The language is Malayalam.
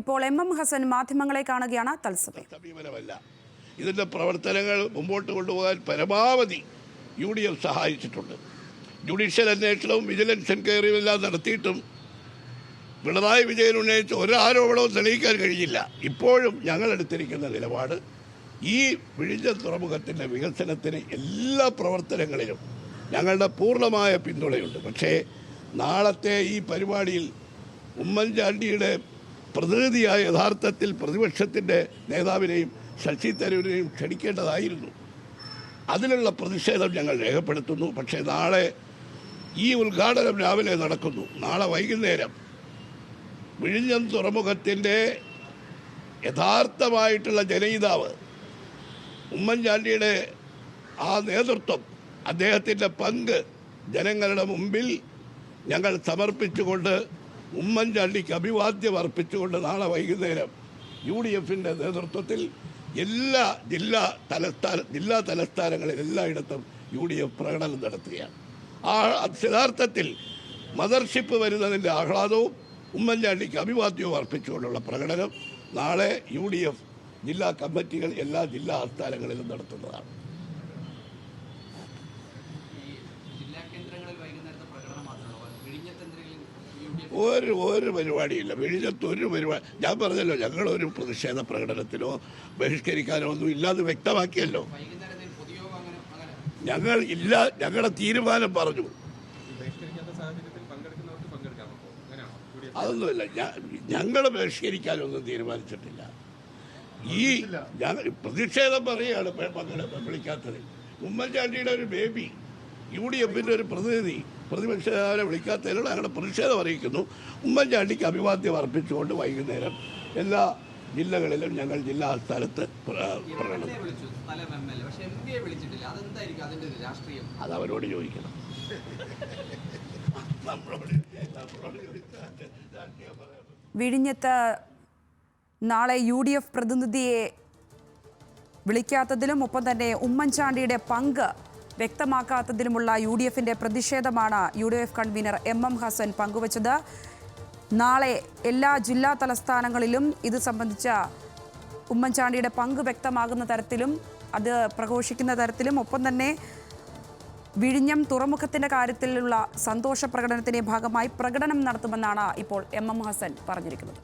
ഇപ്പോൾ എം എം ഹസൻ മാധ്യമങ്ങളെ കാണുകയാണ് തത്സമയം. ഇതിന്റെ പ്രവർത്തനങ്ങൾ മുമ്പോട്ട് കൊണ്ടുപോകാൻ പരമാവധി യു ഡി എഫ് സഹായിച്ചിട്ടുണ്ട്. ജുഡീഷ്യൽ അന്വേഷണവും വിജിലൻസ് എൻക്വയറിയും എല്ലാം നടത്തിയിട്ടും പിണറായി വിജയൻ ഉന്നയിച്ച ഒരാരോപണവും തെളിയിക്കാൻ കഴിയില്ല ഇപ്പോഴും ഞങ്ങളെടുത്തിരിക്കുന്ന നിലപാട് ഈ വിഴിഞ്ഞ തുറമുഖത്തിന്റെ വികസനത്തിന് എല്ലാ പ്രവർത്തനങ്ങളിലും ഞങ്ങളുടെ പൂർണമായ പിന്തുണയുണ്ട്. പക്ഷേ നാളത്തെ ഈ പരിപാടിയിൽ ഉമ്മൻചാണ്ടിയുടെ പ്രതിനിധിയായ യഥാർത്ഥത്തിൽ പ്രതിപക്ഷത്തിന്റെ നേതാവിനെയും ശശി തരൂരിനെയും ക്ഷണിക്കേണ്ടതായിരുന്നു. അതിനുള്ള പ്രതിഷേധം ഞങ്ങൾ രേഖപ്പെടുത്തുന്നു. പക്ഷേ നാളെ ഈ ഉദ്ഘാടനം രാവിലെ നടക്കുന്നു. നാളെ വൈകുന്നേരം വിഴിഞ്ഞം തുറമുഖത്തിന്റെ യഥാർത്ഥമായിട്ടുള്ള ജനയിതാവ് ഉമ്മൻചാണ്ടിയുടെ ആ നേതൃത്വം അദ്ദേഹത്തിന്റെ പങ്ക് ജനങ്ങളുടെ മുമ്പിൽ ഞങ്ങൾ സമർപ്പിച്ചുകൊണ്ട് ഉമ്മൻചാണ്ടിക്ക് അഭിവാദ്യം അർപ്പിച്ചുകൊണ്ട് നാളെ വൈകുന്നേരം യു ഡി എഫിന്റെ നേതൃത്വത്തിൽ എല്ലാ ജില്ലാ തലസ്ഥാന ജില്ലാ തലസ്ഥാനങ്ങളിൽ എല്ലായിടത്തും യു ഡി എഫ് പ്രകടനം നടത്തുകയാണ്. ആ യഥാർത്ഥത്തിൽ മദർഷിപ്പ് വരുന്നതിന്റെ ആഹ്ലാദവും ഉമ്മൻചാണ്ടിക്ക് അഭിവാദ്യവും അർപ്പിച്ചുകൊണ്ടുള്ള പ്രകടനം നാളെ യു ജില്ലാ കമ്മിറ്റികൾ എല്ലാ ജില്ലാ ആസ്ഥാനങ്ങളിലും നടത്തുന്നതാണ് ഈ ജില്ലാ കേന്ദ്രങ്ങളിൽ വൈകുന്നേരത്തെ പ്രകടനം മാത്രമാണോ വിഴിഞ്ഞത്തെന്തെങ്കിലും യു ഡി എഫ് ഒരു ഒരു പരിപാടിയില്ല. വെളിച്ചത്ത് ഒരു പരിപാടി ഞാൻ പറഞ്ഞല്ലോ ഞങ്ങളൊരു പ്രതിഷേധ പ്രകടനത്തിനോ ബഹിഷ്കരിക്കാനോ ഒന്നും ഇല്ലാതെ വ്യക്തമാക്കിയല്ലോ. ഞങ്ങൾ ഇല്ല ഞങ്ങളുടെ തീരുമാനം പറഞ്ഞു. അതൊന്നുമില്ല ഞങ്ങൾ ബഹിഷ്കരിക്കാനൊന്നും തീരുമാനിച്ചിട്ടില്ല. ഈ ഞങ്ങൾ പ്രതിഷേധം പറയുകയാണ് പ- പങ്കെടു വിളിക്കാത്തത്. ഉമ്മൻചാണ്ടിയുടെ ഒരു ബേബി യു ഡി എഫിന്റെ ഒരു പ്രതിനിധി പ്രതിപക്ഷ നേതാവിനെ വിളിക്കാത്തതിനുള്ള ഞങ്ങളുടെ പ്രതിഷേധം അറിയിക്കുന്നു. ഉമ്മൻചാണ്ടിക്ക് അഭിവാദ്യം അർപ്പിച്ചുകൊണ്ട് വൈകുന്നേരം എല്ലാ ജില്ലകളിലും ഞങ്ങൾ ജില്ലാ ആസ്ഥാനത്ത് പ്ര- പ്രകടനം എന്നെ വിളിച്ചു സ്ഥലം എം എൽ എ. പക്ഷെ എം പിയെ വിളിച്ചിട്ടില്ല. അതെന്തായിരിക്കും അതിന്റെ ഒരു അത് അവരോട് ചോദിക്കണം. വിഴിഞ്ഞത്ത് നാളെ യു ഡി എഫ് പ്രതിനിധിയെ വിളിക്കാത്തതിലും ഒപ്പം തന്നെ ഉമ്മൻചാണ്ടിയുടെ പങ്ക് വ്യക്തമാക്കാത്തതിലുമുള്ള യു ഡി എഫിന്റെ പ്രതിഷേധമാണ് U D F convener M M Hassan പങ്കുവച്ചത്. നാളെ എല്ലാ ജില്ലാ തലസ്ഥാനങ്ങളിലും ഇത് സംബന്ധിച്ച ഉമ്മൻചാണ്ടിയുടെ പങ്ക് വ്യക്തമാകുന്ന തരത്തിലും അത് പ്രഘോഷിക്കുന്ന തരത്തിലും ഒപ്പം തന്നെ വിഴിഞ്ഞം തുറമുഖത്തിന്റെ കാര്യത്തിലുള്ള സന്തോഷ പ്രകടനത്തിന്റെ ഭാഗമായി പ്രകടനം നടത്തുമെന്നാണ് ഇപ്പോൾ എം എം ഹസൻ പറഞ്ഞിരിക്കുന്നത്.